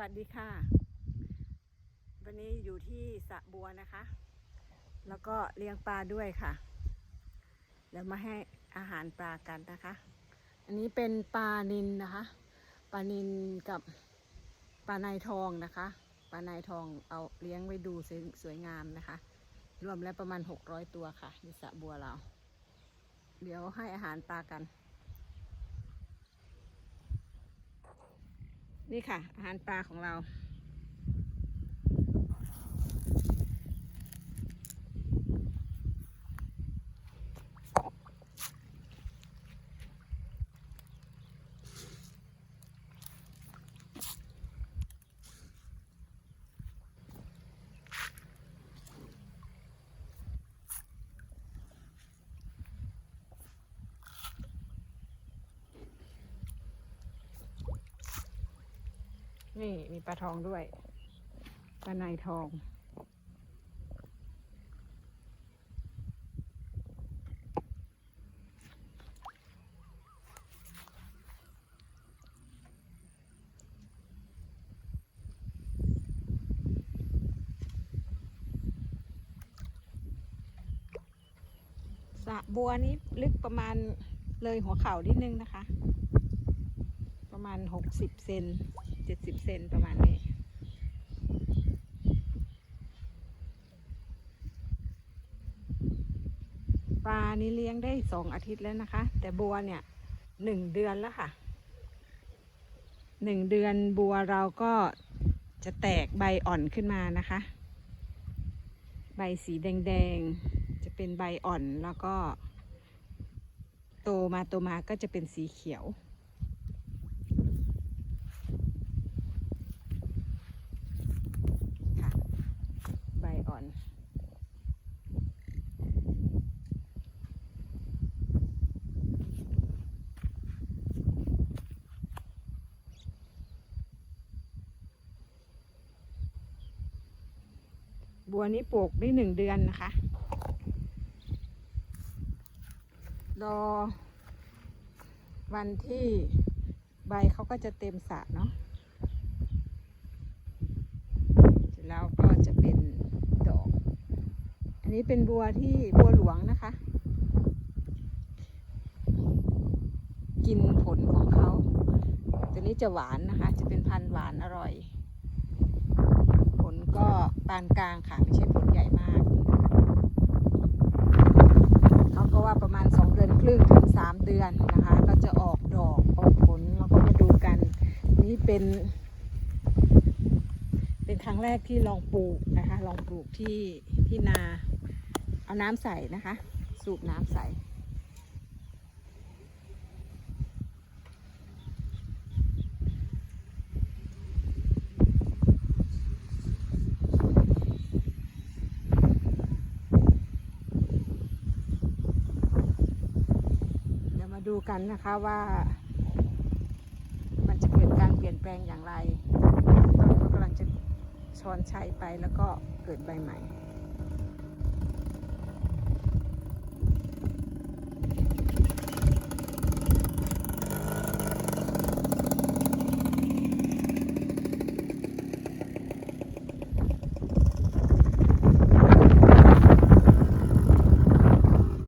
วัสดีค่ะ วันนี้อยู่ที่สะบัวนะคะ แล้วก็เลี้ยงปลาด้วยค่ะ เดี๋ยวมาให้อาหารปลากันนะคะ อันนี้เป็นปลานินนะคะ ปลานินกับปลาในทองนะคะ ปลาในทองเอาเลี้ยงไว้ดูสวยสวยงามนะคะ รวมแล้วประมาณ 600 ตัวค่ะในสะบัวเรา เดี๋ยวให้อาหารปลากัน นี่ค่ะ อาหารปลาของเรา นี่มีปลาทองด้วย ปลาในทอง สระบัวนี้ลึกประมาณเลยหัวเข่านิดนึงนะคะ ประมาณหกสิบเซน เจ็ดสิบเซนประมาณนี้ ปลานี้เลี้ยงได้สองอาทิตย์แล้วนะคะ แต่บัวเนี่ยหนึ่งเดือนแล้วค่ะหนึ่งเดือนบัวเราก็จะแตกใบอ่อนขึ้นมานะคะ ใบสีแดงๆ จะเป็นใบอ่อนแล้วก็ โตมาโตมาก็จะเป็นสีเขียว ค่ะ ใบ อ่อน บัวนี้ปลูกได้หนึ่งเดือนนะคะ รอวันที่ใบเขาก็จะเต็มสระเนาะ เสร็จแล้วก็จะเป็นดอก อั นี้เป็นบัวที่บัวหลวงนะคะ กินผลของเขา ตัวนี้จะหวานนะคะ จะเป็นพันธุ์หวานอร่อย ผลก็ปานกลางค่ะ ไม่ใช่ผลใหญ่มากเขาก็ว่าประมาณ 2 เดือนครึ่งถึง 3 เดือนนะคะ ก็จะออกดอกออกผลเราก็มาดูกัน นี่เป็น เป็นครั้งแรกที่ลองปลูกนะคะ ลองปลูกที่ที่นา เอาน้ำใส่นะคะ สูบน้ำใส่ เดี๋ยวมาดูกันนะคะว่า มันจะเกิดการเปลี่ยนแปลงอย่างไรต้นก็กำลังจะช้อนชัยไปแล้วก็เกิดใบใหม่